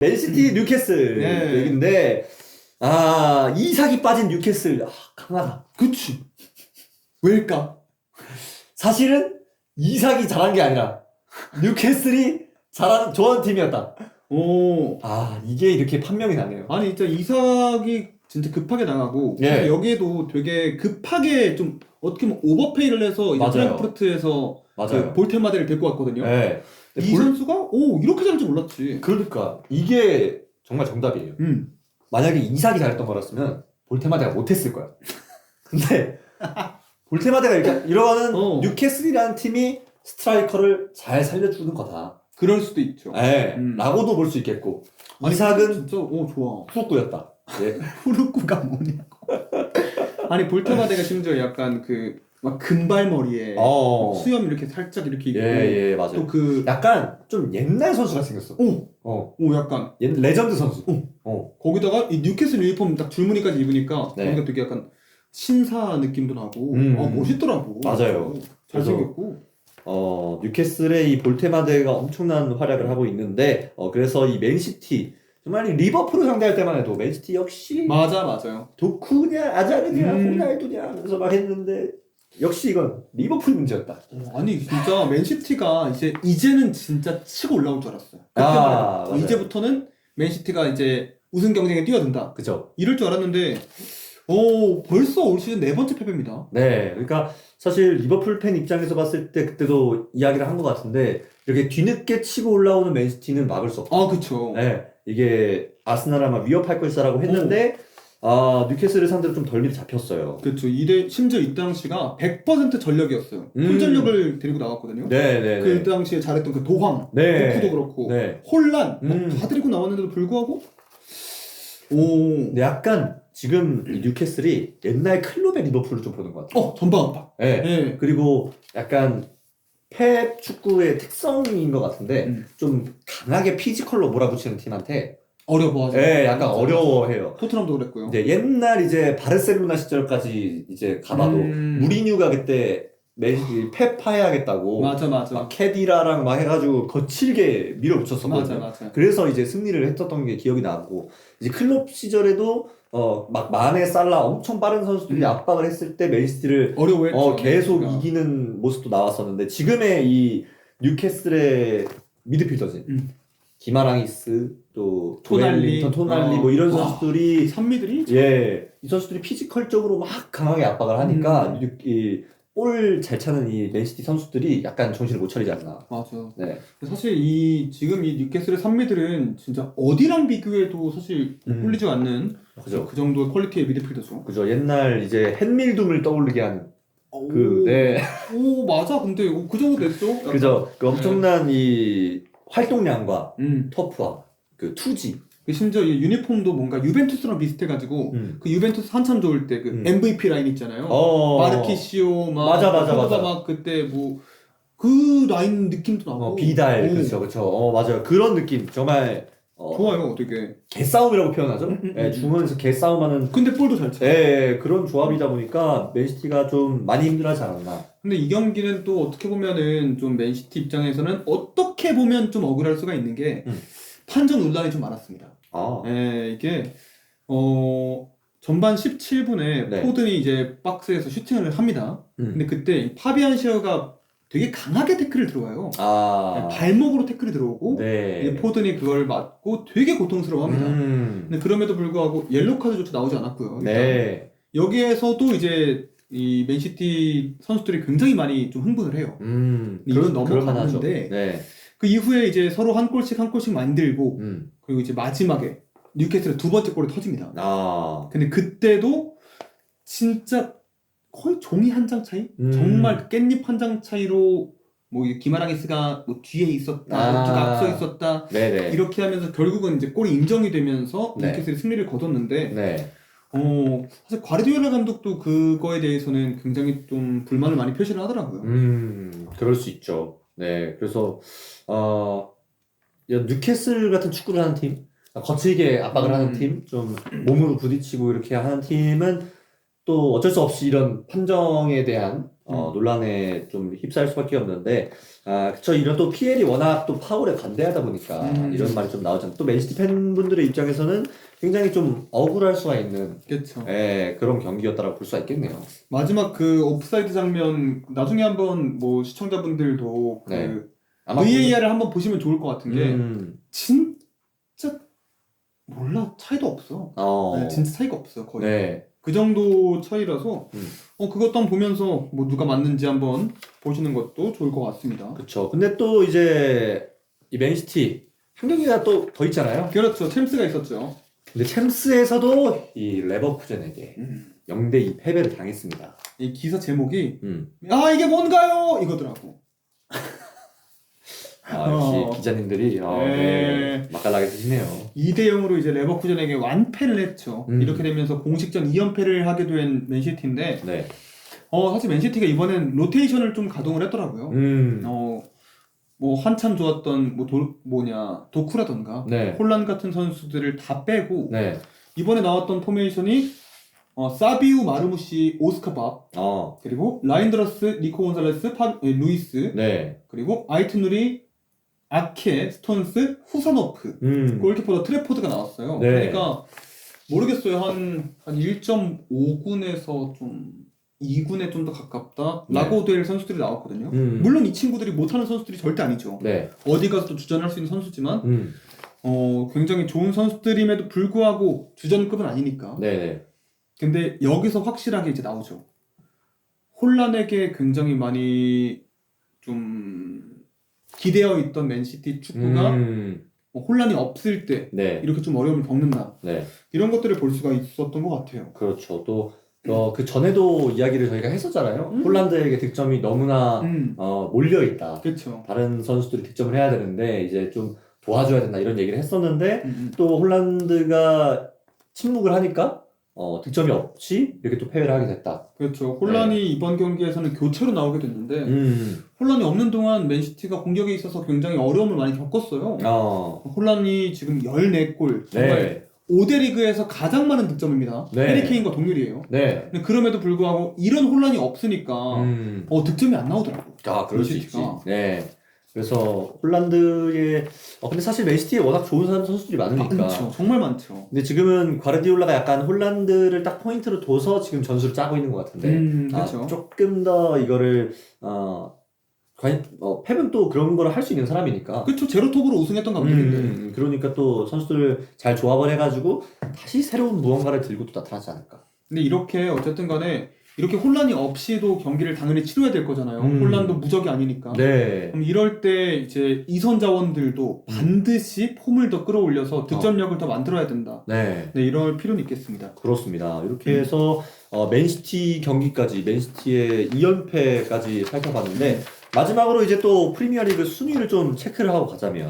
맨시티 뉴캐슬 네. 얘기인데 아 이삭이 빠진 뉴캐슬 아, 강하다. 그치. 왜일까? 사실은 이삭이 잘한 게 아니라 뉴캐슬이 잘한 좋아하는 팀이었다. 오. 아 이게 이렇게 판명이 나네요. 아니 진짜 이삭이 진짜 급하게 나가고 예. 여기에도 되게 급하게 좀 어떻게 보면 오버페이를 해서 맞아요. 프랑크푸르트에서 그 볼테마데를 데리고 왔거든요. 네. 이 선수가 오 이렇게 잘할 줄 몰랐지. 그러니까 이게 정말 정답이에요. 음. 만약에 이삭이 잘했던 거였으면 볼테마데가 못했을 거야. 근데 볼테마데가 이렇게 이러는 어. 뉴캐슬이라는 팀이 스트라이커를 잘 살려주는 거다. 그럴 수도 있죠. 네, 음. 라고도 볼 수 있겠고 아니, 이삭은 진짜 오 좋아. 후구였다. 예. 후르꾸가 뭐냐고. 아니 볼테마데가 심지어 약간 그 막 금발머리에 어. 수염 이렇게 살짝 이렇게 있고 예, 예, 맞아요. 또 그 약간 좀 옛날 선수가 생겼어. 오, 어. 오 약간 옛 레전드 선수. 어. 어. 거기다가 이 뉴캐슬 유니폼 딱 줄무늬까지 입으니까 네. 거기가 되게 약간 신사 느낌도 나고 음. 아 멋있더라고. 맞아요. 잘생겼고. 어, 뉴캐슬의 이 볼테마데가 엄청난 활약을 하고 있는데, 어, 그래서 이 맨시티, 정말 이 리버풀을 상대할 때만 해도 맨시티 역시 맞아 맞아요. 도쿠냐, 아자르냐, 음. 호날두냐 하면서 막 했는데, 역시 이건 리버풀 문제였다. 어, 아니 진짜 맨시티가 이제 이제는 진짜 치고 올라올 줄 알았어요. 그때 아. 맞아요. 이제부터는 맨시티가 이제 우승 경쟁에 뛰어든다. 그죠? 이럴 줄 알았는데 오 벌써 올 시즌 네 번째 패배입니다. 네. 그러니까 사실 리버풀 팬 입장에서 봤을 때 그때도 이야기를 한 것 같은데, 이렇게 뒤늦게 치고 올라오는 맨시티는 막을 수 없다. 아 그쵸. 네, 이게 아스날 아마 위협할 것이다라고 했는데 아 뉴캐슬을 상대로 좀덜 밑에 잡혔어요. 그쵸. 이대 심지어 이 당시가 100% 전력이었어요. 음. 풀전력을 데리고 나왔거든요. 네네네. 그 당시에 잘했던 그 도황, 네. 도쿠도 그렇고 네. 혼란 뭐 음. 다 데리고 나왔는데도 불구하고 오, 근데 약간 지금 이 뉴캐슬이 옛날 클럽의 리버풀을 좀 보는 것 같아요. 어 전방 압박. 네. 예. 그리고 약간 펩 축구의 특성인 것 같은데 음. 좀 강하게 피지컬로 몰아붙이는 팀한테 어려워하죠. 네, 약간 맞아. 어려워해요. 토트넘도 그랬고요. 이제 옛날 이제 바르셀로나 시절까지 이제 가봐도 음. 무리뉴가 그때 맨시티 펩 파해하겠다고 맞아 맞아. 막 캐디라랑 막 해가지고 거칠게 밀어붙였었거든요. 맞아 맞아. 그래서 이제 승리를 했었던 게 기억이 나고 이제 클럽 시절에도 어 막 마네 살라 엄청 빠른 선수들이 음. 압박을 했을 때 맨시티를 어려워했죠. 어 계속 그러니까. 이기는 모습도 나왔었는데 지금의 이 뉴캐슬의 미드필더진 음. 기마랑이스 또 토날리. 토날리 토날리 어. 뭐 이런 와. 선수들이 산미들이 예, 이 선수들이 피지컬적으로 막 강하게 압박을 하니까 음. 볼잘 차는 이 맨시티 선수들이 약간 정신을 못 차리지 않나. 맞아. 네. 사실 이 지금 이 뉴캐슬의 산미들은 진짜 어디랑 비교해도 사실 음. 꿀리지 않는 그죠. 그 정도의 퀄리티의 미드필더죠. 그죠. 옛날 이제 헨밀둠을 떠올리게 하는 그, 오, 네. 오 맞아. 근데 오, 그 정도 됐죠. 그죠. 그 엄청난 이 활동량과 음. 터프와 그 투지. 그 심지어 이 유니폼도 뭔가 유벤투스랑 비슷해가지고 음. 그 유벤투스 한참 좋을 때 그 음. MVP 라인 있잖아요. 어. 마르키시오 막 맞아, 맞아, 맞아. 막 그때 뭐 그 라인 느낌도 나고 어, 비달. 오, 그렇죠. 그렇죠. 어, 맞아요. 그런 느낌. 정말 어, 좋아요 되게 개싸움이라고 표현하죠. 음, 음, 예, 음. 중원에서 개싸움하는 근데 볼도 잘 차. 예, 예, 그런 조합이다 보니까 맨시티가 좀 많이 힘들어하지 않았나. 근데 이 경기는 또 어떻게 보면은 좀 맨시티 입장에서는 어떻게 보면 좀 억울할 수가 있는 게 음. 판정 논란이 좀 많았습니다. 아. 예, 이게 어 전반 17분에 네. 포든이 이제 박스에서 슈팅을 합니다. 음. 근데 그때 이 파비안 시어가 되게 강하게 태클을 들어와요. 아. 발목으로 태클이 들어오고 네. 포든이 그걸 맞고 되게 고통스러워합니다. 음. 근데 그럼에도 불구하고 옐로 카드조차 나오지 않았고요. 네. 여기에서도 이제 이 맨시티 선수들이 굉장히 많이 좀 흥분을 해요. 음. 이건 만하죠. 넘어갔는데 네. 그 이후에 이제 서로 한 골씩 한 골씩 만들고 음. 그리고 이제 마지막에 뉴캐슬의 두 번째 골이 터집니다. 아. 근데 그때도 진짜 거의 종이 한 장 차이? 음. 정말 그 깻잎 한 장 차이로 뭐 기마랑이스가 뭐 뒤에 있었다, 아. 누가 앞서 있었다 네네. 이렇게 하면서 결국은 이제 골이 인정이 되면서 네. 뉴캐슬이 승리를 거뒀는데 네. 어 사실 과르디올라 감독도 그거에 대해서는 굉장히 좀 불만을 많이 표시를 하더라고요. 음. 그럴 수 있죠. 네. 그래서 어 야, 뉴캐슬 같은 축구를 하는 팀, 거칠게 압박을 하는 음. 팀, 좀 몸으로 부딪히고 이렇게 하는 팀은 또 어쩔 수 없이 이런 판정에 대한 어, 음. 논란에 좀 휩싸일 수밖에 없는데 아 그쵸 이런 또 PL이 워낙 또 파울에 관대하다 보니까 음. 이런 말이 좀 나오잖아요. 또 맨시티 팬분들의 입장에서는 굉장히 좀 억울할 수가 있는 그렇죠. 예, 그런 경기였다라고 볼 수가 있겠네요. 마지막 그 옵사이드 장면 나중에 한번 뭐 시청자분들도 그 네. VAR을 한번 보시면 좋을 것 같은 게 음, 진짜 몰라 차이도 없어. 어, 네, 진짜 차이가 없어 거의. 네, 그 정도 차이라서 음. 어 그것도 한번 보면서 뭐 누가 맞는지 한번 보시는 것도 좋을 것 같습니다. 그쵸. 근데 또 이제 이 맨시티 한 경기가 또 더 있잖아요. 그렇죠. 챔스가 있었죠. 근데 챔스에서도 이 레버쿠젠에게 음. 0대2 패배를 당했습니다. 이 기사 제목이 음. 아 이게 뭔가요 이거더라고. 아, 역시 어. 기자님들이 아, 네. 네. 맛깔나게 쓰시네요. 2대 0으로 이제 레버쿠젠에게 완패를 했죠. 음. 이렇게 되면서 공식전 2연패를 하게 된 맨시티인데 네. 어 사실 맨시티가 이번엔 로테이션을 좀 가동을 했더라고요. 음. 어 뭐 한참 좋았던 뭐 도, 뭐냐 도쿠라던가 네. 홀란 같은 선수들을 다 빼고 네. 이번에 나왔던 포메이션이 어, 사비우 마르무시 오스카 밥 어. 그리고 라인드러스 니코 곤살레스 파, 에, 루이스 네. 그리고 아이트누리 아케 스톤스 후사노프 음. 골키퍼도 트레포드가 나왔어요. 네. 그러니까 모르겠어요. 한, 한 1.5군에서 좀 2군에 좀 더 가깝다. 네. 라고델 선수들이 나왔거든요. 음. 물론 이 친구들이 못하는 선수들이 절대 아니죠. 네. 어디 가서 도 주전할 수 있는 선수지만 음. 어, 굉장히 좋은 선수들임에도 불구하고 주전급은 아니니까. 네, 네. 근데 여기서 확실하게 이제 나오죠. 혼란에게 굉장히 많이 좀 기대어 있던 맨시티 축구가 음. 뭐 혼란이 없을 때 네. 이렇게 좀 어려움을 겪는다. 네. 이런 것들을 볼 수가 있었던 것 같아요. 그렇죠. 또, 어, 그 전에도 이야기를 저희가 했었잖아요. 음. 홀란드에게 득점이 너무나, 음, 어, 몰려있다. 그렇죠. 다른 선수들이 득점을 해야 되는데, 이제 좀 도와줘야 된다. 이런 얘기를 했었는데, 음, 또 홀란드가 침묵을 하니까, 어, 득점이 없이 이렇게 또 패배를 하게 됐다. 그렇죠. 혼란이 이번 경기에서는 교체로 나오게 됐는데 음. 혼란이 없는 동안 맨시티가 공격에 있어서 굉장히 어려움을 많이 겪었어요. 어. 혼란이 지금 14골 정말 네. 5대 리그에서 가장 많은 득점입니다. 네. 해리케인과 동률이에요. 네. 근데 그럼에도 불구하고 이런 혼란이 없으니까 음. 어, 득점이 안 나오더라고. 아, 그럴 수 있지. 맨시티가. 네. 그래서 홀란드의 어 근데 사실 맨시티에 워낙 좋은 사람 선수들이 많으니까. 많죠. 정말 많죠. 근데 지금은 과르디올라가 약간 홀란드를 딱 포인트로 둬서 지금 전술을 짜고 있는 것 같은데. 음, 아, 그렇죠. 조금 더 이거를 어, 관, 어 펩은 또 그런 거를 할수 있는 사람이니까. 그렇죠. 제로톱으로 우승했던 감독인데. 음, 그러니까 또 선수들을 잘 조합을 해가지고 다시 새로운 무언가를 들고 또 나타나지 않을까. 근데 이렇게 어쨌든 간에 이렇게 혼란이 없이도 경기를 당연히 치러야 될 거잖아요. 음. 혼란도 무적이 아니니까. 네. 그럼 이럴 때 이제 이선 자원들도 음. 반드시 폼을 더 끌어올려서 득점력을 더 만들어야 된다. 네. 네, 이럴 필요는 있겠습니다. 그렇습니다. 이렇게 음. 해서 어, 맨시티 경기까지 맨시티의 2연패까지 살펴봤는데 마지막으로 이제 또 프리미어리그 순위를 좀 체크를 하고 가자면